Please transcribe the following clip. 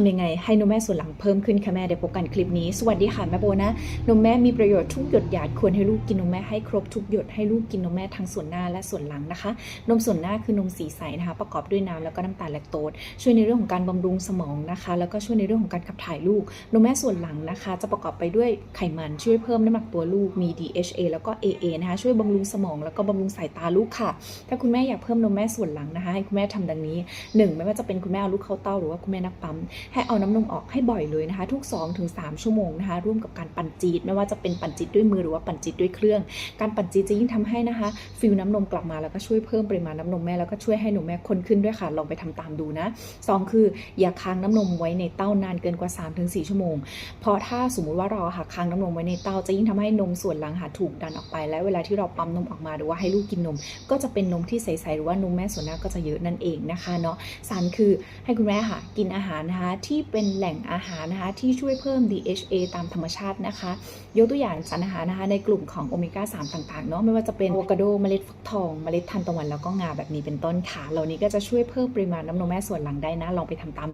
ทำยังไงให้นมแม่ส่วนหลังเพิ่มขึ้นค่ะแม่เดี๋ยวพบกันคลิปนี้ สวัสดีค่ะแม่โบนะ นมแม่มีประโยชน์ทุกหยดหยาดควรให้ลูกกินนมแม่ให้ครบทุกหยดให้ลูกกินนมแม่ทั้งส่วนหน้าและส่วนหลังนะคะ นมส่วนหน้าคือนมสีใสนะคะ ประกอบด้วยน้ำแล้วก็น้ำตาลแลคโตสช่วยในเรื่องของการบำรุงสมองนะคะ แล้วก็ช่วยในเรื่องของการขับถ่ายลูก นมแม่ส่วนหลังนะคะ จะประกอบไปด้วยไขมันช่วยเพิ่มน้ำหนักตัวลูกมี DHA แล้วก็ AA นะคะช่วยบำรุงสมอง แล้วก็บำรุงสายตาลูกค่ะ ถ้าคุณแม่อยากเพิ่มนมแม่ส่วนหลังนะคะให้คุณแม่ทำดังนี้ 1 ไม่ว่าจะเป็นคุณแม่เอาลูกเข้าเต้าหรือว่าคุณแม่นักปั๊มให้เอาน้ำนมออกให้บ่อยเลยนะคะ ทุก 2-3 ชั่วโมงนะคะ ร่วมกับการปั่นจีดไม่ว่าจะเป็นปั่นจีดด้วยมือหรือว่าปั่นจีดด้วยเครื่อง การปั่นจีดจะยิ่งทำให้นะคะ ฟิลน้ำนมกลับมาแล้วก็ช่วยเพิ่มปริมาณน้ำนมแม่แล้วก็ช่วยให้นมแม่ข้นขึ้นด้วยค่ะ ลองไปทำตามดูนะสองคืออย่าค้างน้ำนมไว้ในเต้านานเกินกว่า 3-4 ชั่วโมง เพราะถ้าสมมุติว่าเราหาค้างน้ำนมไว้ในเต้าจะยิ่งทำให้นมส่วนหลังหาถูกดันออกไป และเวลาที่เราปั๊มนมออกมาหรือว่าให้ลูกกินนม ก็จะเป็นนมที่ใสๆหรือว่านมแม่ส่วนหน้าก็จะเยอะนั่นเองนะคะเนาะสารคือให้คุณแม่ค่ะกินอาหารนะคะที่เป็นแหล่งอาหารนะคะที่ช่วยเพิ่ม DHA ตามธรรมชาตินะคะ ยกตัวอย่างสารอาหารนะคะในกลุ่มของโอเมก้า 3 ต่างๆเนาะไม่ว่าจะเป็นอะโวคาโดเมล็ดฟักทองเมล็ดทานตะวันแล้วก็งาแบบนี้เป็นต้นค่ะ เหล่านี้ก็จะช่วยเพิ่มปริมาณน้ำนมแม่ส่วนหลังได้นะลองไปทำตาม